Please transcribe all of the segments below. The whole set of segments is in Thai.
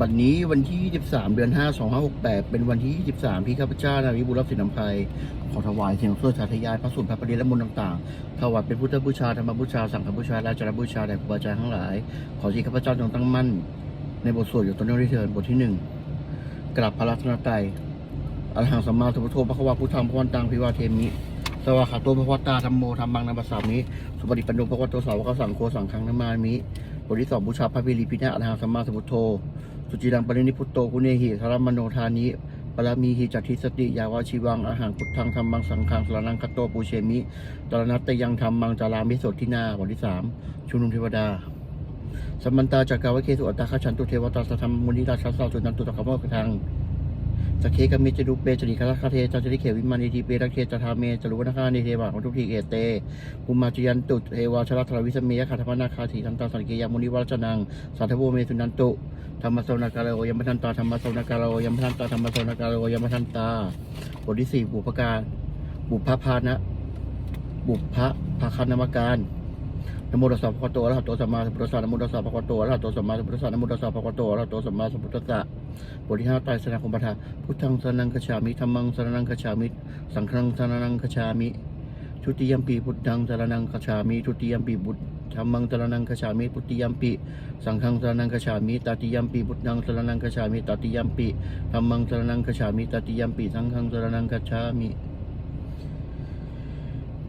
บัดนี้วันที่ 23 เดือน 5 2568 เป็นวันที่ 23 ที่ข้าพเจ้า นาวิบุรับสินนำภัย ขอถวายเสียงโซ่สาธยายพระสุนทรพระประเดชและมนต์ต่างๆ ถวายเป็นพุทธบูชา ธรรมบูชา สังฆบูชา และจารบูชาแด่ครูบาอาจารย์ทั้งหลาย ขอที่ข้าพเจ้าจงตั้งมั่น ในบทสวดอยู่ตอนนี้เถิดบทที่หนึ่งกราบพระรัตนตรัยอรหังสัมมาสัมพุทโธพระควาพุทธังพระวันตังพิวาเทมิสวาขาโตพระวัตตาธรรมโมธรรมังนามัสสามิสุปฏิปันโนพระวัตโตสาวกสังโฆสังฆังนามามิบทที่สองบูชาพระวิริพิณะอรหังสัมมาสัมพุทโธ สุจิรังปรินิพุตโตกุเนหิธารมโนทานิปรมีหิจัตทิสติยาวาชีวังอาหารพุทธังธรรมังสังฆังสรนังคตโตปูเชมิตรนัตตยังธรรมังจารามิโสทินาบทที่สามชุมนุมเทวดาสมันตาจากกาวเคสุอัตตาขชันตุเทวตาสธรรมมุนิราชาสาวจุนันตุตะกะมะกทัง สกเคกมิจดุเปจริคาราคาเทจัจริเขวิมานิทีเปรักเทจทาเมจรุวนาคานิเทวะของทุกทีเอเตภูมาจยันตุเทวาชลัทรวิสเมยคาธพนาคาทีทันตาสังเกยามุนิวัชนังสัทธโวเมสุนันตุธรรมโสนกาโรยมทันตาธรรมโสนกาโรยมทันตาธรรมโสนกาโรยมทันตาบทที่สี่บุพการบุพพานะบุพพะภาคานามการ นโมตัสสะภะคะวะโตอะระหะโตสัมมาสัมพุทธัสสะนโมตัสสะภะคะวะโตอะระหะโตสัมมาสัมพุทธัสสะนโมตัสสะภะคะวะโตอะระหะโตสัมมาสัมพุทธัสสะบทที่ห้าไตรสรณคมปทาพุทธังสรณังคจฉามิธรรมังสรณังคจฉามิ สังฆังสรณังคจฉามิทุติยมปีพุทธังสรณังคจฉามิทุติยมปีบุตรธรรมังสรณังคจฉามิพุติยมปีสังฆังสรนังคฉามิตติยัมปีพุทธังสรนังคฉามิตติยัมปีธรรมังสรนังคฉามิตติยัมปีสังฆังสรนังคฉามิ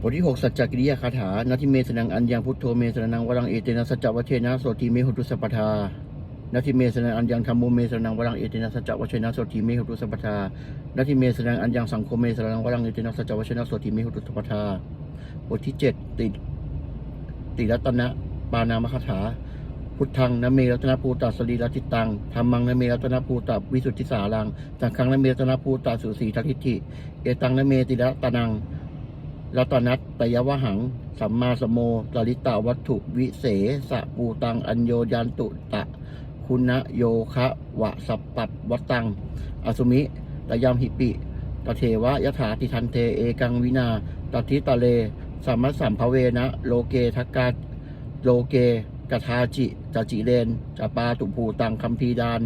บทที่หกสัจจกิริยาคาถานาทิเมสนังอัญญังพุทโธเมสนังวรังเอเตนะสัจจวัชเชนะโสติเมหุตุสัพพทานาทิเมสนังอัญญังธรรมโมเมสนังวรังเอเตนะสัจจวัชเชนะโสติเมหุตุสัพพทานาทิเมสนังอัญญังสังโฆเมสนังวรังเอเตนะสัจจวัชเชนะโสติเมหุตุสัพพทาบทที่เจ็ดติติรัตนะปานามคาถา พุทธังนเมรัตนภูตาสรีรทิตังธรรมังนเมรัตนภูตาวิสุทธิสารังสังฆังนเมรัตนภูตาสุสีทัทิฏฐิเอตังนเมติระตนัง รัตนัตตยวหัง สัมมาสโมตริตาวัตถุวิเศสะปูตัง อัญโยยันตุตะ คุณโยคะวะสัปปัตวัตัง อสุมิตยามหิปิตเทวะยถาติทันเทเอกังวินาตทิตะเลสัมมัสสัมภเวนะ โลเกทักกาโลเกกทาจิจจิเลนจปาตุภูตังคัมภีดาน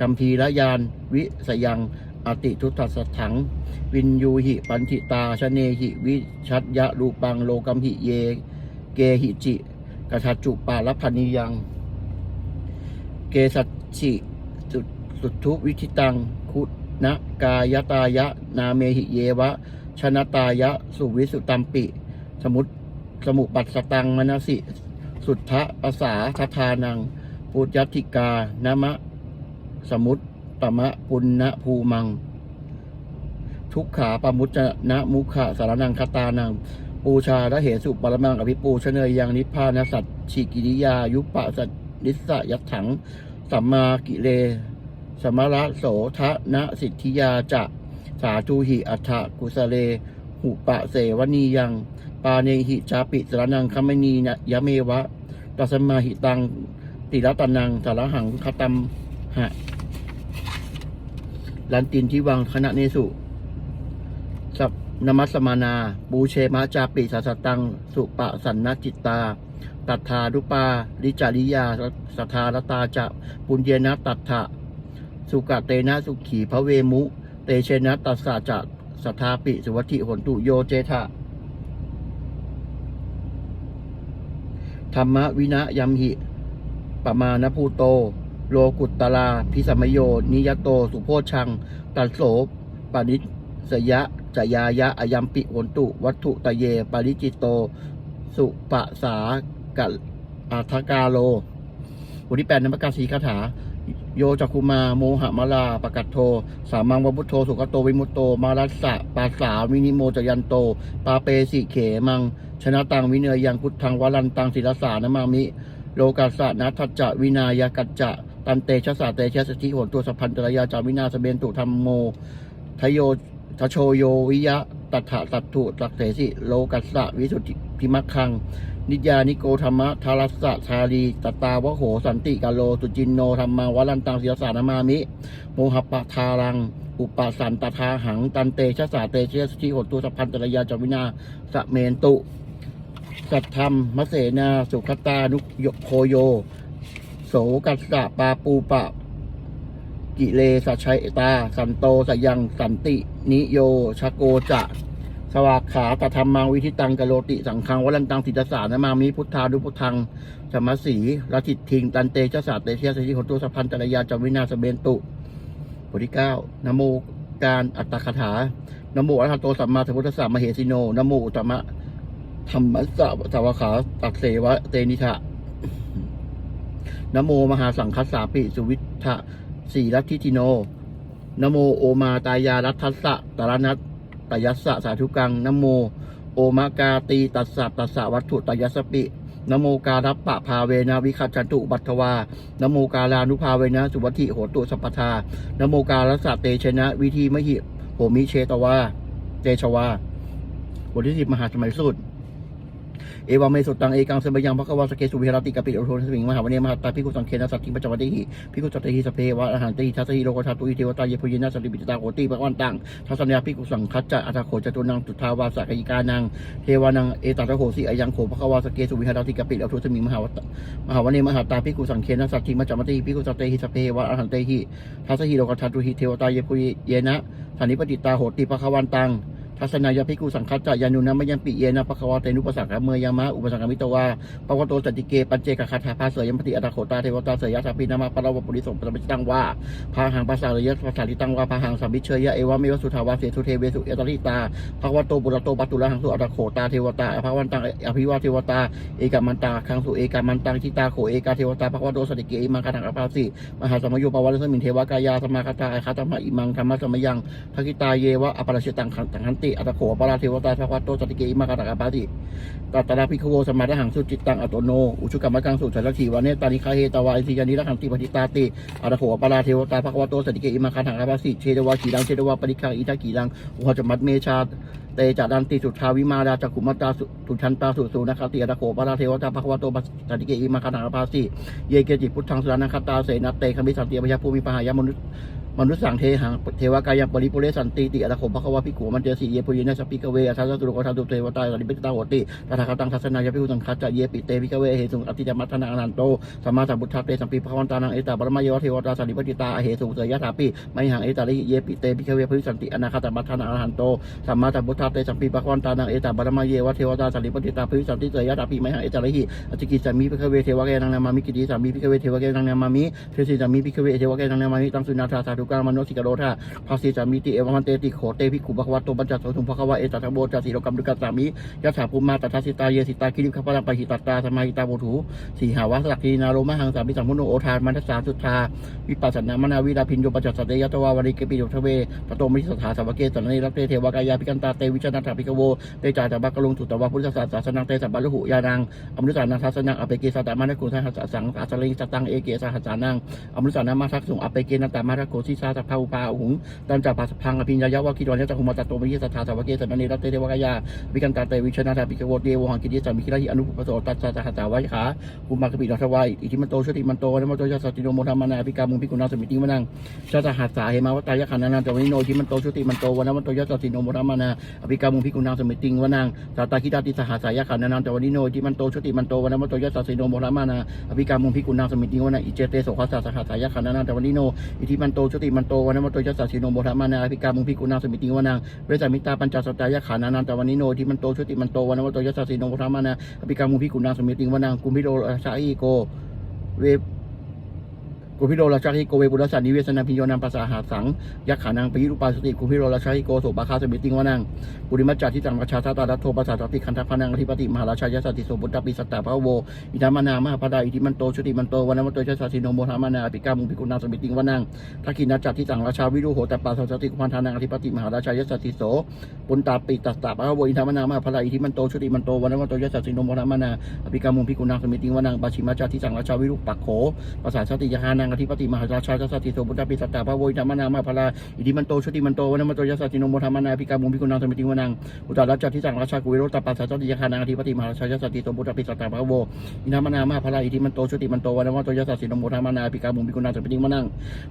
คัมภีระยาน วิสยัง อติทุตตสถัง วินยูหิปันธิตาชเนหิวิชัดยะรูปังโลกัมหิเย เกหิจิกทัจจุปาลพนิยัง เกสัจฉิสุสุทุวิธิตังคุณกายตายะ นาเมหิเยวะ ชนะตายะ สุวิสุตัมปิ สมุตสมุปัสตังมนสิ สุทธะภาษาทธานัง ปุจยติกานมะ สมุต ตมะปุณณภูมัง ทุกขาปมุจจนะมุขะสารนังคตานัง ปูชาระเหสุปรมังอภิปูชเนยยังนิพพานสัตชิกิริยา ยุปะสัตนิสสยัตถัง สัมมากิเลสมระโสทะนะสิทธิยาจะสาธุหิอัฏฐกุสเล หุปะเสวนียัง ปาเนหิจาปิสรนังคมณีนะยะเมวะตัสมาหิตัง ติรัตนังสารหังคตัมหะ ลันตินที่วังคณะเนสุสัพนมัสมานาปูเชมะจาปิสัสตัง สุปะสันนจิตตา ตัทธารุปาลิจาริยาสัทธารตาจะปุญเยนะตัทธะสุกะเตนะสุขีพระเวมุ เตเชนะตัสสะจะสัทธาปิสุวัติหนตุโยเจทะธรรมวินะยัมหิปมาณภูโต โลกุตตลาพิสมโย นิยโต สุโพชัง ตัสโสปานิสยะจยายะอายัมปิโหนตุ วัตถุตะเย ปาริจิตโต สุปะสากัลอัทกาโลบทที่แปดนมกาสีคาถา โยจักคุมา โมหะมาลาปะกัตโท สามังวพุทโธสุกโต วิมุตโต มารัสสะปาสาวินิโมจยันโต ปาเปสิเขมัง ชนะตังวิเนยยังพุทธังวรันตังศิลสานามามิ โลกัสะนัทัจจะวินายกัจจะ ตันเตชะสาเตชะสถิโหนตัวสัพพันตรยาจาวินาสเบนตุธรรมโมทโยทโชโยวิยะตัทธะตัตถุตักเสสิโลกัสสะวิสุทธิพิมัคคัง นิจยานิโกธรรมะทารัสสะชาลีตตาวะโหสันติกาโลสุจินโนธรรมังวรันตังศิลสานามามิ โมหปะทารัง อุปสันตทาหัง ตันเตชะสาเตชะสถิโหตัวสพพันตรยาจาวินาสเมนตุ สัทธรรมมเสนาสุขตานุโยโคโย โสกัสสะปาปูปะ กิเลสชัยตา สันโตสยังสันติ นิโยชโกจะสวากขาตธรรมังวิธิตังกโลติสังคังวลันตังติตสานามามิพุทธาดุพุทธังสมมสีรัติทิง ตันเตชะสาเตเทียสยิโหตุสัพพันตรยาจวินาสเบนตุบทที่เก้านโมการอัตตคาถานโมอรหัตโตสัมมาสัมพุทธัสสะมเหสิโนนโมอุตมะธรรมะสะสวากขาตักเสวะเตนิทะ นโมมหาสังคัสสาปิสุวิทะสีรัตทิติโนนโมโอมาตายารัตทัสสะตารนัตตยัสสะสาธุกังนโม โอมากาตีตัสสะตัสสะวัตถุตยัสสปินโมการัปปะภาเวนะวิคัจจันตุบัตถวานโมกาลานุภาเวนะสุวัติโหตุสัพพทานโมการัสสะเตชนะ วิธีมหิโหมิเชตวาเตชวาบทที่สิบมหาสมัยสุด เอวาเมสุตังเอกังสมยังพระกวาสเกสุวิหรติกปิโอโทสมิงมหาวเนมหาตาพิกุสังเคนะสัตติปัจจวัติหิพิกุสัตติหิสเพวะอาหารติทัสหิโลกธาตุอิเทวตาเยพุยินะสัตติปิจตาโกติพระวันตังทัศนยาพิกุสังคัจจะอัตโขจตุนังตุทาวาสกยิกานังเทวานังเอตัตโหสิอายังโขภควาสเกสุวิหารติกปิโอทสมิงมหาวตมหาวเนมหาตาพิกุสังเคนะสัตติมัจจมติหิพิกุสัตเตหิสเพวะอรหันเตหิทัสหิโลกธาตุหิเทวตาเยพุยเยนะสันนิปติตาโหติภควันตัง ทัศนายาพิกุสังคัจจะยานุนะมยังปิเยนะภควาเตนุปสักขะเมยามะอุปสังกมิตวาปะวโตสติเกปัจเจกคาถาภาเสยยมปฏิอัตโขตาเทวตาเสยยะสัพพินามาปะระวปุริสงปะมิตังวาพาหังภาษาเลยยะภาษาลิตังวาพาหังสัมมิเชยยะเอวะเมวสุทาวาเสสุเทเวสุเอตริตาภควโตปุระโตปัตุระหังสุอัตโขตาเทวตาอภวันตังอภิวาเทวตาเอกามันตาคังสุเอกามันตังทิตาโขเอกาเทวตาภควโตสติเกอิมังคาถังอภาสิมหาสมโยปวัลสมิงเทวกายาสมาคาตาอคาตมะอิมังธรรมะสมยังภกิตาเยวะอปรชิตังขังหันติอัตโขปราเทวตาภควโตสติเกอิมังคาถังอภาสิตัตระพิคโวสมาทหังสุจิตตังอตโน อุชุกรรมกังสุสัลทีวาเนตานิคาเฮตาวาอิสิยานิรักขันติปฏิตาติอาระโขปาราเทวตาภควโตสติเกอิมาคันหังอาภาสิเชดวาขีดังเชดวาปริคังอิทักขีดังอุหจมัดเมชาเตจาดันติสุทาวิมาราจักขุมตตาสุชันตาสุสุนัคติอาระโขปาราเทวตาภควโตสติเกอิมาคันหังอาภาสิเยเกจิพุทธังสุรนังคตาเสนัตเตคมิสันติอภยภูมิปหายมนุษย์ มนุษย์สังเทหังเทวกายังปริปุเรสันติติอาระโขภควาพิกุมันเจสีเยปุยนะสปิกเวอาทัสสุโรกทัตุเทวตาสันติปิตาโหติตถาคตังทัศนายพิคุสังคัจจะเยปิเตพิกเวเหสุอติจมัตนาอนันโตสัมมาสัมพุทธะเตสัมปีพระวันตานังเอตาบรมโยวเทวตาสันติปติตาเหสุเสยยะถาปิไม่หังเอตาลิเยปิเตพิคเวพริสันติอนาคตบัตนาอรหันโตสัมมาสัมพุทธะเตสัมปีพระวันตานังเอตาบรมโยวเทวตาสันติปติตาพริสันติเสยยะถาปิไม่หังเอตาลิอจิกิสามีพิคเวเทวะเกนังนามามิกิติสามีพิคเวเทวะเกนังนามามิเทสิสามีพิคเวเทวะเกนังนามามิตังสุนาธาสาธุกามโนสิกโรธาภาษีสามีติเอวมันเตติโขเตพิกุภควะโตปัญจโสทุมภควะเอตัตโบจัสิโลกัมดุกัสามิยะถาภูมาตัทสิตาเยสิตาคิริขพลังปะหิตตาสมาหิตาโบถูสีหาวะสักทีนาโรมหังสามิสัมมุโนโอทานมันทสาสุทาวิปัสสนามนาวิราพินโยปัจจสัตยตวาวริกปิโยทเวตโตมิสถาสวเกสันนิรักเตเทวกายาพิกันตาเตวิชนาถาพิกโวเตจาตบักกลงสุตวะพุทธศาสนาเตสัมบัลลุหุยานังอมรุสานังทัสนังอเปเกสัตตามานะกุสังหัสสังอาสลิงสตังเอเกสหัสานังอมรุสานามาทักสุงอเปเกนัตตามาทักโกสิสาสัพพาอุปาหุงตันจับปาสพังอภิญญายาวะคิดวันยะจักขุมาตโตมิสถาสาวเกสันนิรักเตเทวกายาวิกันตาเตวิชนาถาพิกโวเดวหังกิริสัมมิคิราหิอนุปปโสตัสสะหัสสาวะขาภูมิมากปิโนทวายอิทิมันโตชติมันโตนะมโตยะสัติโนโมธรรมนาภิกามุงภิกุณาสมิติมนังชาตหัสสาเหมาวตายะขันนานันตวิโนทิมันโตชติมันโตวันนวันโตยัสสิโนโมุรามนาอภิกามุพิกุณาสมิติงวนังสาตาคิตาติสหัสสายะขันนานันตวิโนทิมันโตชติมันโตวันนวันโตยัสสิโนโมุรามนาอภิกามุพิกุณาสมิติงวนังอิเจเตโสขัสสะหัสสายะขันนานันตวิโนอิทิมันโตชติมันโตวันนวันโตยัสสิโนมุรามานาอภิกามุพิกุณาสมิติงวนังเวสามิตาปัญจสตายขานนานันตวิโนที่มันโตชุติมันโตวันนวันโตยัสสิโนมุรามานาอภิกามุพิกุณาสมิติงวนังกุมิโรชาอีโกเว กุพิโรราชาฮิโกเวบุรสันนิเวสนาพิโยนังภาษาหาสังยักขานังปิยุปาสติกุพิโรราชาฮิโกโสบาคาสมิติงวานังปุริมัจจาทิจังประชาชาตาดัตโทภาษาสติคันธพนังอธิปติมหาราชายสติโสบุตตปิสัตตาภะโวอิธามานามหาพดาอิทิมันโตชุติมันโตวันมันโตชาสิโนโมธามานาปิกามุปิกุณาสมิติงวานังทักขินัจจทิจังราชาวิรุโหตปาสติกุพันธานังอธิปติมหาราชายสติโสปุนตาปิตัสตาภะโวอิธามานามหาพดาอิทิมันโตชุติมันโตวันมันโตชาสิโนโมธามานาปิกามุปิกุณาสมิติงวานังปาชิมัจจาทิจังราชาวิรุปักโขภาษาสติยานังอธิปติมหาราชาชาสติโสบุตตปิสัตตาภะโวยธรรมนามาภลาอิทิมันโตชติมันโตวันมันโตยสสติโนโมธรรมนาภิกามุงพิกุณังสมิติวนังอุตตรัจจทิสังราชากุวิโรตปัสสะจติยคานังอธิปติมหาราชายัสติโสบุตตปิสัตตาภะโวอินธรรมนามาภลาอิทิมันโตชติมันโตวันมันโตยสสติโนโมธรรมนาภิกามุงพิกุณังสมิติวนัง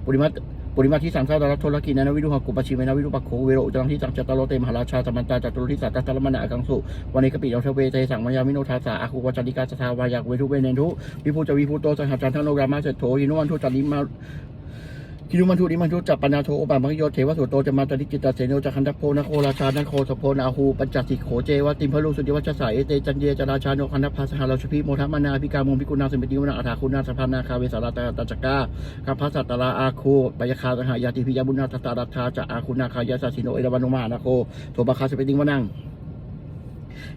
ปุริมัตปุริมาที่สังฆาตรัตโทลกินนวิรุหกุปชิเมนวิรุปักโขเวโรอุจรังที่สังจตโลเตมหาราชาสมันตาจัตุรทิสัตตะลมนากังสุวันนี้กปิยอเทเวเตสังมายามิโนทาสาอาคุวจันติกาสทาวายากเวทุเวเนทุวิภูจวิภูโตสังหจันทโนรามาเศรษโถยินวันทุจนลิมาคิรุมันทุนิมันทุจัปปนาโทโอปามังโยเทวสุโตจะมาตติจิตตเสนโนจะคันทโพนโคราชานันโคสโพนาหูปัญจสิโขเจวติมพลุสุติวัชสายเอเตจันเยจราชาโนคันทภาสหาราชพีโมทัมมนาพิกามงพิกุณาสมิติวนาอัฏฐาคุณาสภานาคาเวสาราตตจักกาคัพพสัตตราอาคูปยคาสหายาติพิยาบุญนาตตารัตถาจะอาคุณาคายาสสิโนเอราวันุมานาโคโทบาคาสเปติวนัง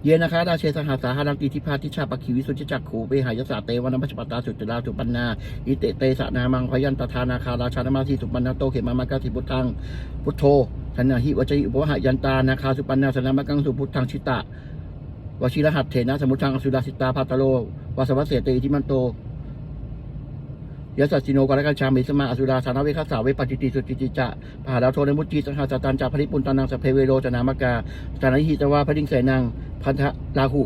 เยนะคะราเชสหาสาหารังตีทิพาทิชาปคิวิสุจิจักขูเปหายสาเตวนัมัชปตาสุจราสุปันนาอิเตเตสนามังพยันตทานาคาราชานามาสีสุปันนาโตเขมามากาสิพุทธังพุทโธธนาหิวจิอุปหายันตานาคาสุปันนาสนามักังสุพุทธังชิตะวชิรหัตเถนะสมุทังอสุราสิตาพาตโลวาสวัสเสเตอิทิมันโต ยสัสสิโนกรกัญชามิสมาอสุราสานเวคัสสาเวปจิติสุจิติจะปหาดาวโทนมุจีสังหาสตันจาพริปุนตานังสเพเวโรจนามกาจานาหิตวาพดิงเสนังพันธะลาหุ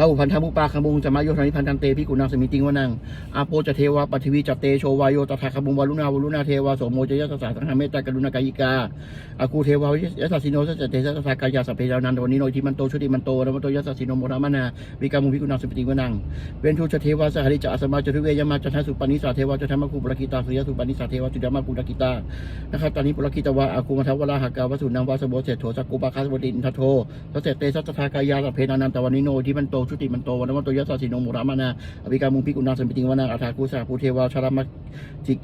ลาหุพันธมุปาคมุงสมาโยธานิพันธันเตพิกุณังสมิติงวนังอาโปจะเทวาปฏิวิจเตโชวายโยตถาคมุงวารุณาวารุณาเทวาโสโมจยสสาสังหเมตตากรุณากายิกาอากูเทวายสัสสิโนสัจเตสัสสากายาสัพเพยานันโดนิโนทิมันโตชุติมันโตนมโตยสัสสิโนโมรามนาวิกามุพิกุณังสมิติงวนังเวนทุชเทวาสหริจะอสมาจตุเวยมาจันทสุปนิสาเทวาจะธรรมคูปรกิตาสุยสุปนิสาเทวาจุดามาปุรกิตานะครับตอนนี้ปุรกิตวาอาคูมัทวราหากาวสุนังวาสโบเศโถสกุปาคาสวดินทโทสเสเตสัตถากายาสัพเพนานันตวันนิโนที่มันโตชุติมันโตวันมันโตยสสิโนมุรามานาอภิกามุปิกุณาสมิติงวนาอัฏฐากุสาภูเทวาชารามจิก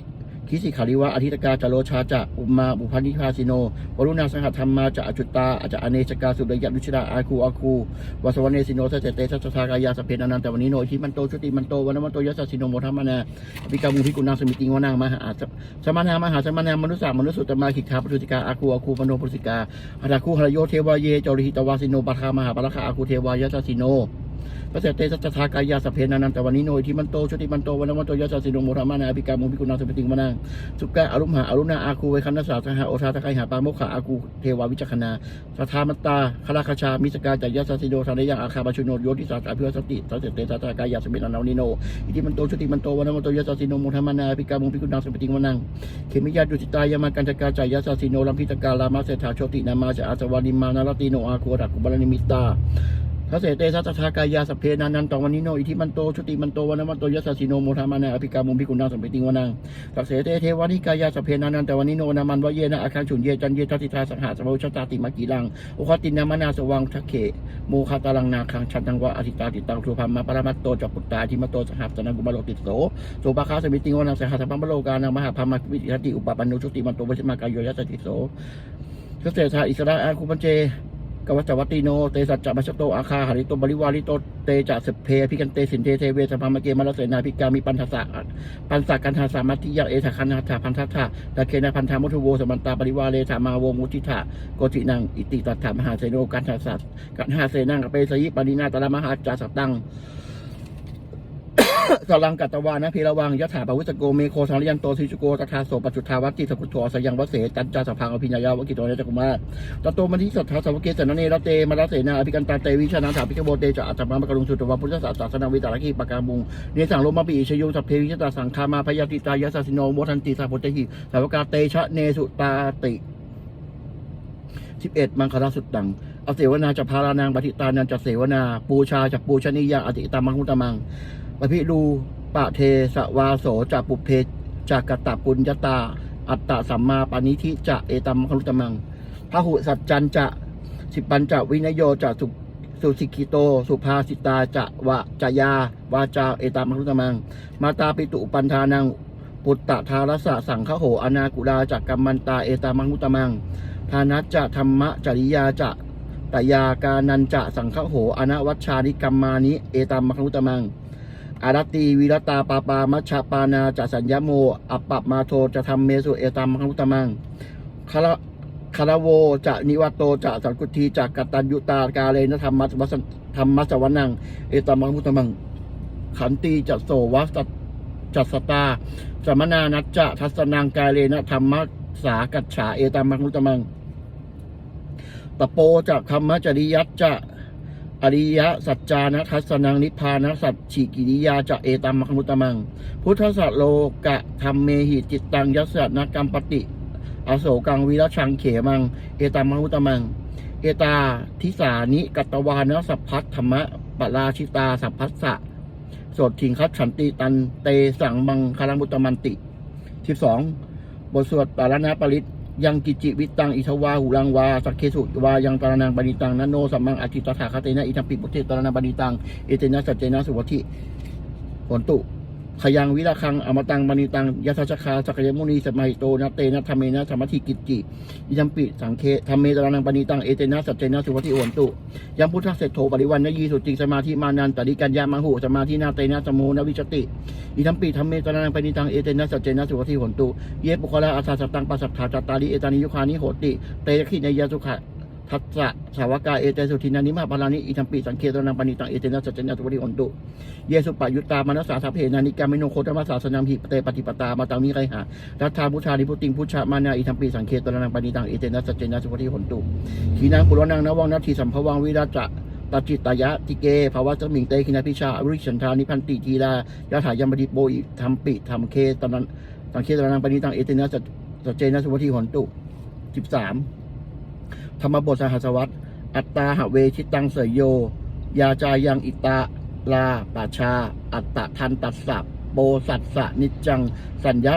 คิสิขาริวะอธิตกาจโรชาจะอุมาบุพันิพาสิโนวรุณาสังหธรรมมาจะอจุตตาอาจะอเนชกาสุรยะลุชดาอาคูอาคูวสวเนสิโนสัจเตสัจทากายาสเพนันันตวันนี้โนทิมันโตชุติมันโตวันมันโตยัสสสิโนโมทัมมานาอภิกามุพิกุณาสมิติงวานางมหาสมานามหาสมานามนุสามนุสุตตมาขิขาปทุติกาอาคูอาคูปโนปุสิกาอาราคูหรโยเทวาเยจริหิตวาสิโนปัทามหาปะคาอาคูเทวายัสสสิโน พระเสตเตสัจทากายาสเพนานันตวันนี้โนยที่มันโตชติมันโตวันวันโตยัสสิโนโมธามานาอภิกามุพิกุณาสเปติงมานังสุกะอรุมหาอรุณาอาคูไวคันนสาสหาโอทาตะไคหาปาโมขะอาคูเทวาวิจักขณาสทามัตตาคลาคชามิสกาจัยัสสิโนทานยังอาคาบาชุโนโยติสัตอภิวสติสัจเตสัจทากายาสเปนานานิโนอิที่มันโตชติมันโตวันวันโตยัสสิโนโมธามานาอภิกามุพิกุณาสเปติงมานังเขมิยาดุจิตายามากันจกาจายัสสิโนลัมพิตกาลามาเสถาโชตินามาจะอาสวานิมานารติโนอาคูรักกุบาลนิมิตา พระเสเตสัตถากายาสเพนานันตวันนิโนอิทิมันโตชุติมันโตวันมันโตยัสสิโนโมทามานาอภิกามุมพิกุณาสัมปติงวนังพระเสเตเทวานิกายาสเพนานันตวันนิโนนามันวะเยนะอาคารฉุนเยจันเยทัติทาสังหาสมุชตาติมากีลังโอคตินามนาสวังทักเขโมคาตาลังนาคังชันตังวะอธิตาติตังทุพัมมาปรมัตโตจักปุตตาทิมโตสหัสสนังกุมารโลติโสโสปาคาสมิติงวนังสหัสสัมปโลกานังมหาพามาวิทิติอุปปันโนชุติมันโตวิชิมากายโยยัสสติโสพระเสถาอิสระอาคุปัญเจ กวัจวัตติโน เตสัจจะมัชโต อาคาหาริโต บริวาริโต เตจะสเพพิกันเตสินเทเทเวสพามเกมารเสนาพิกามีปันทสะปันสักกันทาสามัติยะเอทคันธาถาพันทัตถะตะเคนะพันธามุทโวสมันตาบริวาเลธามาวงมุติถาโกตินัง อิติตัตถามหาเสโนกันทาสัตกันหาเสนังเปสยิปนินาตระมหาจาสตัง สลังกัตวานะพีระวังยะถาปวุสโกเมโคสังรียนโตสิจุโกตถาโสปจุทาวัติสกุโทสยังวเสจันจาสพังอภิญญายาวกิโตเนจกุมาตโตมันทิสัทธาสาวเกสนเนรเตมาลเสนาอภิกันตาเตวิชนาถาพิกโบเตจะอัตตมกรุงสุตวะพุทธศาสนาสนาวิตาลกีปากามุงเนสังโลมาปีชยุสัพเพวิชตาสังคามาพยาติตายาสสิโนโมทันติสาพุตหิสาวกาเตชะเนสุตาติสิบเอ็ดมังคลาสุดตังอเสวนาจะพารานางปฏิตานันจะเสวนา ปูชาจะปูชนียาอติตามังคุตมัง ปพิรูปะเทสวาโสจะปุเพจากกตปุญญาตา อัตตะสัมมาปานิธิจะเอตัมมังคุตมังพหุสัจจันจะสิปัญจะวินโยจะสุสุสิกิโต สุภาสิตาจะวะจะยาวาจาเอตัมมังคุตมัง มาตาปิตุปันธานัง ปุตตะทารสะสังฆโหอนากุลาจักกัมมันตาเอตามังคุตมังทานัจจะธรรมะจริยาจะตยากานันจะสังฆโหอนาวัชชานิกัมมานิเอตามมครุตมัง อารัตีวิรตาปาปามัชปานาจะสัญญโม อัปปมาโทจะทำเมสุเอตามมครุตมังคาระคารโวจะนิวัตโตจะสังกุทีจะกกตัญยุตากาเลนะธรรมัสวัสธรรมัสวนัง เอตามมครุตมัง ขันตีจะโสวัสจัสตาสมนานัจจะทัศนังกาเลนะธรรมสากัจฉาเอตามังคุตมัง ตะโปจะคำมจริยัตจะ อริยสัจจานะทัศนังนิพพานะสัจฉิกิริยาจะเอตามมังคุตมัง พุทธสัจโลกะธรรมเมหิจิตตังยัสสะนกรรมปติอโศกังวิรชังเขมัง เอตามมังคุตมัง เอตาทิสานิกัตวานะสัพพัทธรรมะปราชิตาสัพพัสสะโสดถิงคัดฉันติตันเตสังมังคารังบุตมันติสิบสองบทสวดปารณปริต ยังกิจิวิตังอิทวาหุรังวาสักเคสุวายังตารนังปณิตังนันโนสัมมังอธิตถาคาเตนะอิทัมปิปุเทตารนังปณิตังเอเตนะสัจเจนะสุวัติผลตุ ขยังวิราคังอมตังปณิตังยัสสะคาสักยมุนีสมัยโตนะเตนะธรรมเนะธรรมทิกิจจิอิทัมปิสังเคธรรมเมตารนังปณิตังเอเตนะสัจเจนะสุวัติโอนตุยังพุทธเศรโธปริวันนยีสุจิงสมาธิมานันตริกัญญามังหุสมาธินาเตนะสมโมนวิจติอิทัมปีธรรมเมตนังปณิตังเอเตนะสัจเจนะสุขติหนตุเยปุคละอาสาสตังปัสสัทธาจตตาริเอตานิยุคานิโหติ เตยขินยาสุขะ ทัสสะสาวกาเอเตสุทินานิมาปารานิอิทัมปีสังเคตนังปณิตังเอเตนะสัจเจนะสุขติหนตุเยสุปายุตามนัสสาสัพเพนานิกามิโนโคตมัสสาสนามหิปเตปฏิปตามาตังนิไรหารัตถาพุทธานิพุติงพุทธามานาอิทัมปีสังเคตนังปณิตังเอเตนะสัจเจนะสุขติหนตุขีนางปุรนังนวังนัตถิสัมภวังวิราจะตจิตตายะติเกภาวะสมิงเตคินาพิชาอริชันทานิพันติทีลายะถายมบดิโปอิธรรมปิธรรมเคตนันตังเคตนังปณิตังเอเตนะสัจเจนะสุวัติหนตุสิบสาม ธรรมบทสหัสวัตอัตตาหเวชิตังเสยโย ยาจายังอิตาลาปาชา อัตตะทันตัสสะโปสัสสะนิจจัง สัญญะ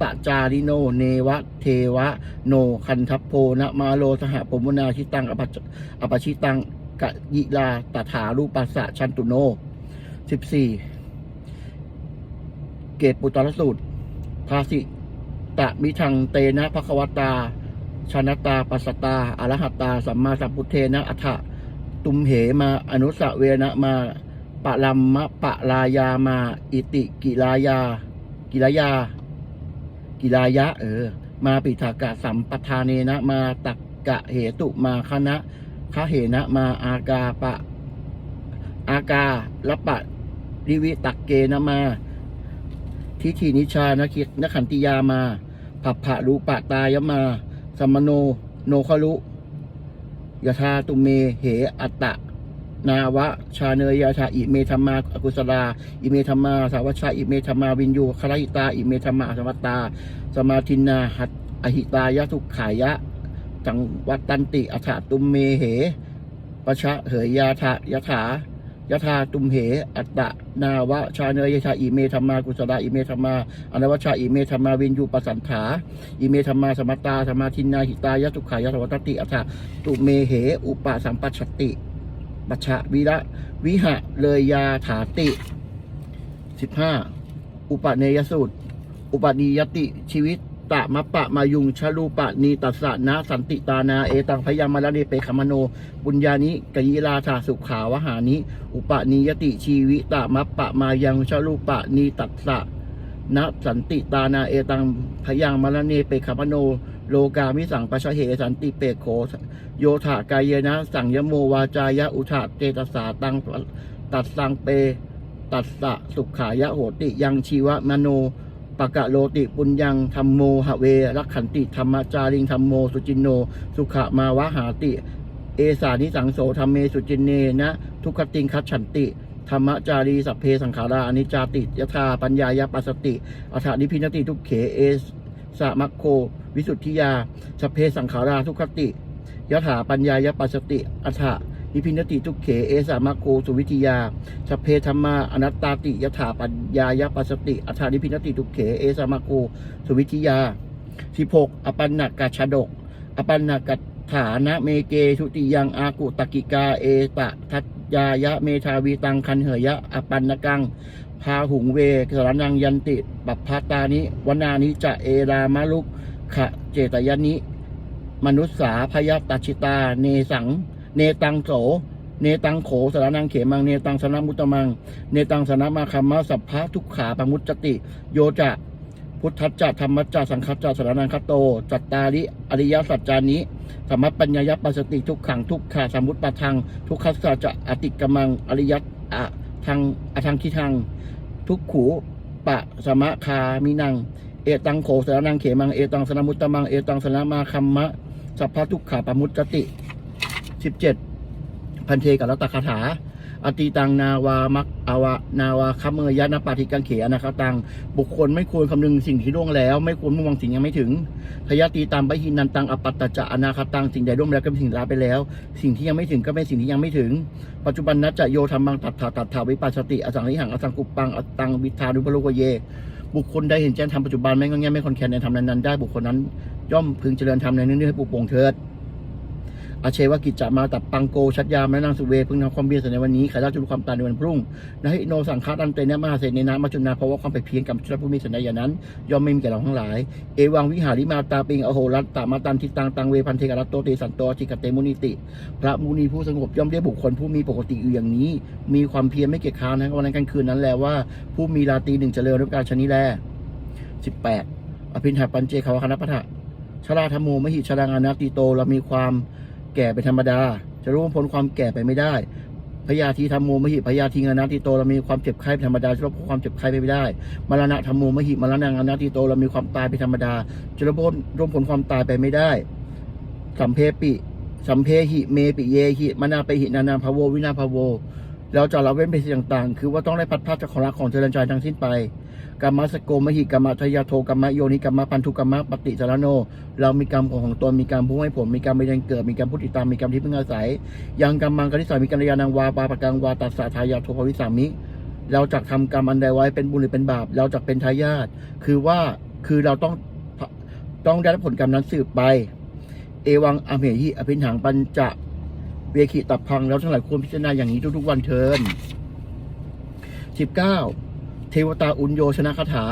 ปะจาริโน เนวะ เทวะ โน คันทัพโพนะมาโลสหปมุนาชิตังอปจอปชิตังกะยิลาตถารูปัสสะชันตุโนสิบสี่เกตปุตตรสูตรภาสิตะมิทังเตนะภควตา ชนตาปัสสตาอรหัตตา สัมมาสัมพุทเทนะอัฏฐะตุมเหมาอนุสเวนะมาปะลัมมะปะลายามา อิติกิลายา กิลายา กิลายะ เออ มาปิถากะสัมปทานเนนะมาตักกะเหตุมาคณะคะเหนะมาอากาปะ อากาละปะริวิตักเกนะมา ทิฏฐินิชานะคิดนขันติยามาผัพพะรูปะตายมา สมโน โนคลุยธาตุเม เห อัตตะ นาวะ ชาเนยยาชาอิเมธรรมาอกุศลา อิเมธรรมาสาวชาอิเมธรรมาวินยูคาหิตา อิเมธรรมาสวัตตา สมาทินาหัตอหิตายะทุกขายะจังวัตตันติอัฏฐตุมเมเหปชะเหยยาถายถา ยถาตุมเห อัตตะนาวะชาเนยชาอิเมธรรมากุศลาอิเมธรรมาอนวชาอิเมธรรมาวินยูปสันถาอิเมธรรมาสมัตตาสมาทินนาหิตายะทุขายะสวัตติอัฏฐตุเมเห อุปสัมปัชติปัชะวิระวิหะเลยยาถาติสิบห้าอุปเนยสูตร อุปนิยติชีวิต ตะมะปะมายุงชะลูปะนีตัสสะนะสันติตานา เอตังพยามาลเนเปขมโนบุญญานิกยิลาธาสุขาวหานิ อุปนิยติชีวิตะมะปะมายังชะลูปะนีตัสสะนะสันติตานา เอตังพยามาลเนเปขมโน โลกามิสังปะชะเหสันติเปโขโยธากายนะ สังยโมวาจายะอุทะเตตสสาตังตัดสังเป ตัสสะสุขายะโหติยังชีวมโน ปะกะโลติปุญญังธรรมโมหะเวรักขันติธรรมจาริงธรรมโมสุจินโน สุขมาวะหาติ เอสานิสังโสธรรมเมสุจินเนนะทุกขติงคัจฉันติธรรมจารีสัพเพสังขาราอนิจจาติยถาปัญญายปัสสติอัฏฐานิพินติทุกเขเอสะมัคโค วิสุทธิยาสัพเพสังขาราทุกขติยถาปัญญายปัสสติอัฏฐา นิพินติทุกเข เอสามัคโคสุวิทยาสเพธรรมาอนัตตาติยถาปัญญายปัสติอัฏฐานิพินติทุกเข เอสามัคโคสุวิทยาสิบหกอปันนกัจฉดก อปันนกัตฐานะเมเกทุติยังอากุตกิกาเอตะทัตยายะเมทาวีตังคันเหยะ อปันนกังพาหุงเวสรนังยันติปัปพาตานิวนานิจะเอรามะลุกขะเจตยานิ มนุษสาพยาตัชิตา เนสัง เนตังโส เนตังโขสารนังเขมัง เนตังสนมุตตมัง เนตังสนมาคัมมะสัพพะทุกขาปมุจจติ โยจะ พุทธัจจะธรรมจจะสังคัจจะสารนังคโต จัตตาริอริยสัจจานิธรรมปัญญายปัสสติทุกขังทุกขาสมุตปะทัง ทุกขัสสะจะอติกมัง อริยอะทางอทังคิทัง ทุกขูปะสมะคามินัง เอตังโขสารนังเขมัง เอตังสนมุตตมัง เอตังสนมาคัมมะสัพพะทุกขาปมุจจติ สิบเจ็ดพันเทกับรัตคาถา อติตังนาวามักอาวะนาวาคัมเมยะนาปาติกังเขอนาคาตัง บุคคลไม่ควรคำนึงสิ่งที่ล่วงแล้ว ไม่ควรมุ่งหวังสิ่งยังไม่ถึงพยาตีตามไปหินันตังอปัตตจะอนาคาตังสิ่งใดล่วงแล้วก็เป็นสิ่งลาไปแล้ว สิ่งที่ยังไม่ถึงก็เป็นสิ่งที่ยังไม่ถึง ปัจจุบันนัจจะโยธรรมังตัดถาตัดถาวิปัสสติอสังนิหังอสังกุปปังอตังวิทานุปโลกเยบุคคลใดเห็นแจ้งทำปัจจุบันไม่งอแงไม่คอนแคนในธรรมนั้นๆได้บุคคลนั้น ย่อมพึงเจริญธรรมในเนื้อให้ปุโปร่งเถิด อาเชวกิจจะมาตับปังโกชัดยามและนางสุเวพึงทำความเบียดในวันนี้ขายราชรุความตายในวันพรุ่งนะฮิโนสังฆาตันเตนะมหาเศษในน้ำมัจจุนาเพราะว่าความไปเพียงกับชลผู้มีสัญญานั้นย่อมไม่มีแก่เราทั้งหลาย เอวังวิหาริมาตาปิงอโหรัตตามาตันทิตังตังเวพันเทกรัตโตเตสันโตจิกเตมุนิติ พระมุนีผู้สงบย่อมเรียกบุคคลผู้มีปกติอยู่อย่างนี้ มีความเพียรไม่เกียจค้านทั้งวันนั้นกลางคืนนั้นแลว่า ผู้มีราตรีหนึ่งเจริญด้วยการชนิแลสิบแปดอภินหาปัญเจขาวคณปะทะชราธโมมหิชรางานาติโตเรามีความ แก่เป็นธรรมดา จะร่วงพ้นความแก่ไปไม่ได้ พยาธิธรรมโมมหิพยาธิงานาติโตเรามีความเจ็บไข้เป็นธรรมดาจะรู้ความเจ็บไข้ไปไม่ได้ มรณะธรรมโมมหิมรณะงานาติโตเรามีความตายเป็นธรรมดาจะร่วงพ้นร่วงพ้นความตายไปไม่ได้ สัมเพปิ สัมเพหิเมปิเยหิมนาไปหินานาภโววินาภโวเราจะละเว้นไปสิ่งต่างๆ คือว่าต้องได้พัดพลาดจากของรักของเจริญใจทั้งสิ้นไป กรรมสโกมหิกรรมทยาโทกรรมโยนิกรรมพันธุกรรมปฏิสารโน เรามีกรรมของของตนมีกรรมผู้ให้ผลมีกรรมไม่ยังเกิดมีกรรมผู้ติดตามมีกรรมที่เพิ่งอาศัย ยังกรรมังกริสามีกัลยาณังวาปาปกังวาตัสสะทายาโทภวิสามิ เราจะทำกรรมอันใดไว้เป็นบุญหรือเป็นบาป เราจะเป็นทายาทคือว่าคือเราต้องต้องได้รับผลกรรมนั้นสืบไป เอวังอเมหิอภินหังปัญจะเวคิตับพังแล้วทั้งหลายควรพิจารณาอย่างนี้ทุกๆวันเทินสิบเก้า เทวตาอุญโยชนะคาถา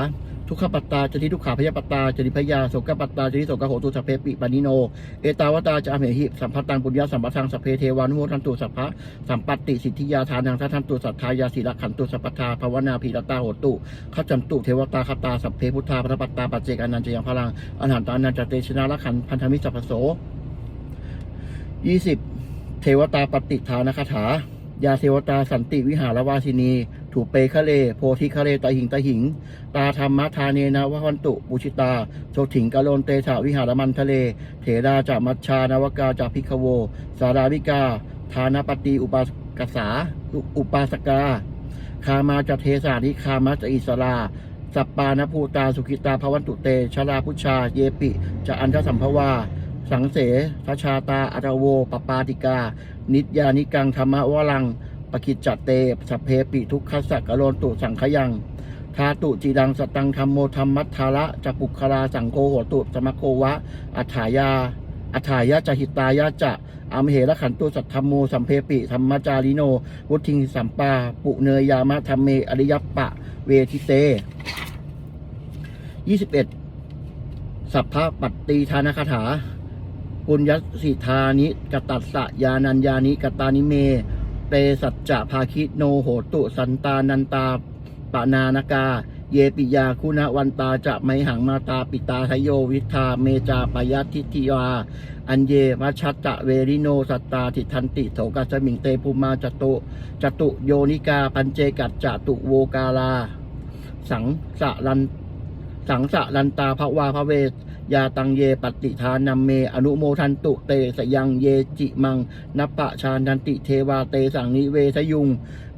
ทุกขปัตตาจะทิทุกขาพยาปัตตาจะทิพยาโสกปัตตาจะทิโสกโหตุสัพเพปิปานิโน เอตาวตาจะอเมหิสัมพัตตังปุญญาสัมปทังสัพเพเทวานุโมทันตุสัพพะสัมปัตติสิทธิยาทานังทัทันตุสัทธายาศิลขันตุสัพพทาภาวนาภีรตาโหตุขจันตุเทวตาคตาสัพเพพุทธาพระปัตตาปัจเจกอนันจยังพลังอรหันตานันจเตชนะละขันพันธมิสัพพโสยี่สิบเทวตาปฏิฐานคาถายาเทวตาสันติวิหารวาสินี ถูเปคะเล โพธิคะเลตาหิงตาหิง ตาธรรมะทาเนนะวะวันตุปุชิตาโชถิงกะโลนเตถาวิหารมันทะเล เถราจามัชชานวกาจาพิคโว สาราวิกาทานปฏิอุปากษาอุปาสกา คามาจะเทสานิคามาจะอิสราสัปปานภูตาสุขิตาภวันตุเตชลาพุชา เยปิ จะอันทสัมภวา สังเสทชาตาอัตโวปปาติกา นิยานิกังธรรมวลัง ปกิจจเตสัพเพปิทุกขสักกะโลนตุสังขยังทาตุจีดังสตังธรรมโมธรรมัทธาระจะปุคลาสังโฆโหตุสมโกวะ อัฏฐายาอัฏฐายะจะหิตายะจะอามเหระขันตุสัทธรรมโมสัมเพปิธรรมจาริโน วุทิงสัมปา ปุเนยยามะธรรมเมอริยปปะเวทิเตยี่สิบเอ็ดสัพพะปัตตีทานคาถา ปุญญสิทานิกตัสสะยานัญญานิกตานิเม เตสัจจะภาคิโนโหตุ สันตานันตาปานานากา เยปิยาคุณวันตาจะไมหังมาตาปิตาทโยวิทาเมจาปยัติทิวาอันเยวัชัตะเวริโนสัตตาทิทันติโถกัสมิงเตภูมาจตุจตุโยนิกาปัญเจกัจจตุโวกาลา สังสะลันสังสะลันตาภวาพระเวท ยาตังเยปฏิทานัมเม อนุโมทันตุเตสยังเยจิมังนัปปะชานันติเทวาเตสังนิเวทยุง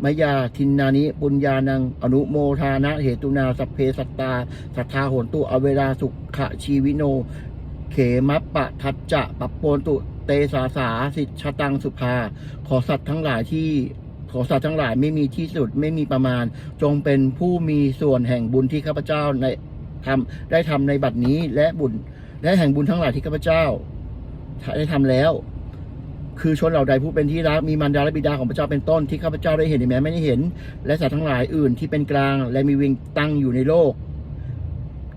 มยาทินนานิปุญญานัง อนุโมทานะเหตุนาสเพสัตตาสัทธาโหนตุอเวลาสุขะชีวิโน เขมัปปะทัจจะปปโปนตุเตสาสาสิชตังสุภา ขอสัตว์ทั้งหลายที่ขอสัตว์ทั้งหลายไม่มีที่สุดไม่มีประมาณ จงเป็นผู้มีส่วนแห่งบุญที่ข้าพเจ้าใน ทำได้ทำในบัดนี้และบุญและแห่งบุญทั้งหลายที่ข้าพเจ้าได้ทำแล้ว คือชนเหล่าใดผู้เป็นที่รักมีมารดาและบิดาของพระเจ้าเป็นต้นที่ข้าพเจ้าได้เห็นหรือแม้ไม่ได้เห็น และสัตว์ทั้งหลายอื่นที่เป็นกลาง และมีวิงตั้งอยู่ในโลก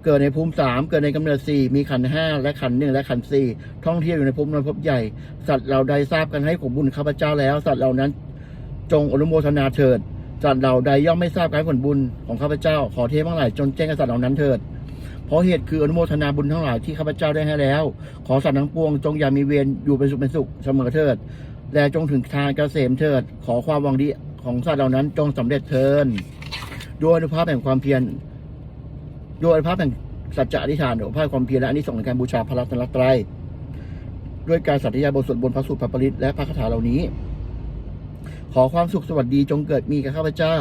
เกิดในภูมิสามเกิดในกำเนิดสี่มีขันห้าและขันหนึ่งและขันสี่ท่องเที่ยวอยู่ในภพน้อยภพใหญ่ สัตว์เหล่าใดทราบกันให้ผลบุญข้าพเจ้าแล้ว สัตว์เหล่านั้น จงอนุโมทนาเถิดสัตว์เหล่าใดย่อมไม่ทราบการผลบุญของข้าพเจ้า ขอเทพทั้งหลายจงแจ้งกับสัตว์เหล่านั้นเถิด เพราะเหตุคืออนุโมทนาบุญทั้งหลายที่ข้าพเจ้าได้ให้แล้ว ขอสัตว์ทั้งปวงจงอย่ามีเวรอยู่เป็นสุขเป็นสุขเสมอเถิด และจงถึงทางเกษมเถิด ขอความหวังดีของสัตว์เหล่านั้นจงสำเร็จเถิดด้วยอนุภาพแห่งความเพียรด้วยอนุภาพแห่งสัจจะอธิษฐานอนุภาพความเพียรและอานิสงส์ในการบูชาพระรัตนตรัยด้วยการสัตยาบทสวดบนพระสูตรพระปริตและพระคาถาเหล่านี้ ขอความสุขสวัสดีจงเกิดมีกับข้าพเจ้า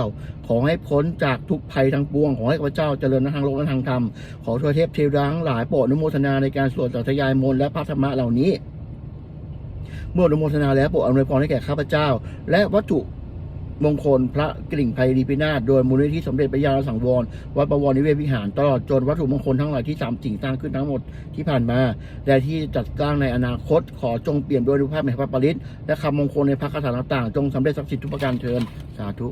ขอให้พ้นจากทุกภัยทั้งปวง ขอให้ข้าพเจ้าเจริญในทางโลกและทางธรรม ขอทวเทพเทวดาทั้งหลายโปรดอนุโมทนาในการสวดสัตยายมนต์และพระธรรมะเหล่านี้ เมื่ออนุโมทนาแล้วโปรดอำนวยพรให้แก่ข้าพเจ้า และวัตถุ มงคลพระกลิ่งไพรีพินาศโดยมูลนิธิสมเด็จพระยาสังวรวัดประวรนิเวศวิหารตลอดจนวัตถุมงคลทั้งหลายที่สามสิ่งสร้างขึ้นทั้งหมดที่ผ่านมา และที่จัดสร้างในอนาคต ขอจงเปลี่ยนด้วยรูปภาพแห่งพระปริศและคำมงคลในพระคาถาต่างๆ จงสำเร็จสักดิ์สิทธิ์ทุกประการเทินสาธุ